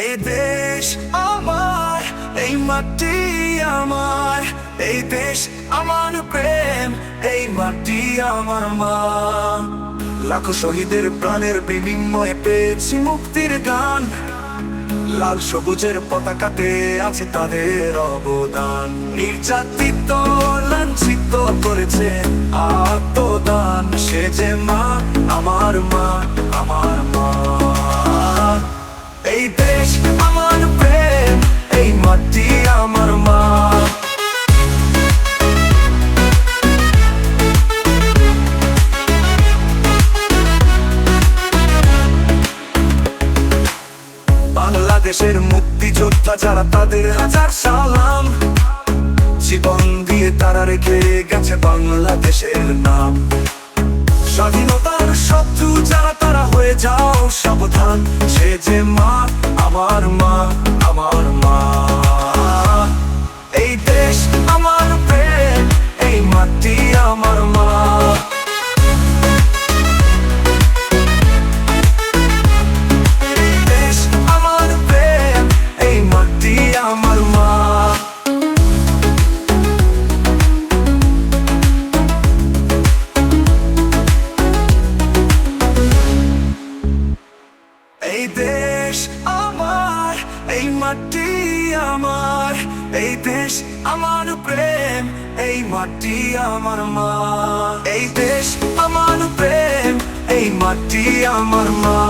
এই দেশ আমার, এই মাটি আমার, এই দেশ আমার প্রেম, এই মাটি আমার মা। লাখো শহীদের প্রাণের বিনিময়ে পেয়েছি মুক্তির গান। লাল সবুজের পতাকাতে আছে তাদের অবদান। নির্যাতিত, লাঞ্ছিত করেছে আত্মদান। সে যে মা, আমার বাংলাদেশের মুক্তিযোদ্ধা যারা তাদের হাজার সালাম, জীবন দিয়ে তারা রেখে গেছে বাংলাদেশের নাম। স্বাধীনতার শত্রু যারা তারা হয়ে যাও, সাবধান, সে যে মা আমার এই দেশ আমার, এই মাটি আমার, এই দেশ আমার প্রেম, এই মাটি আমার মা। এই দেশ আমার প্রেম, এই মাটি আমার মা।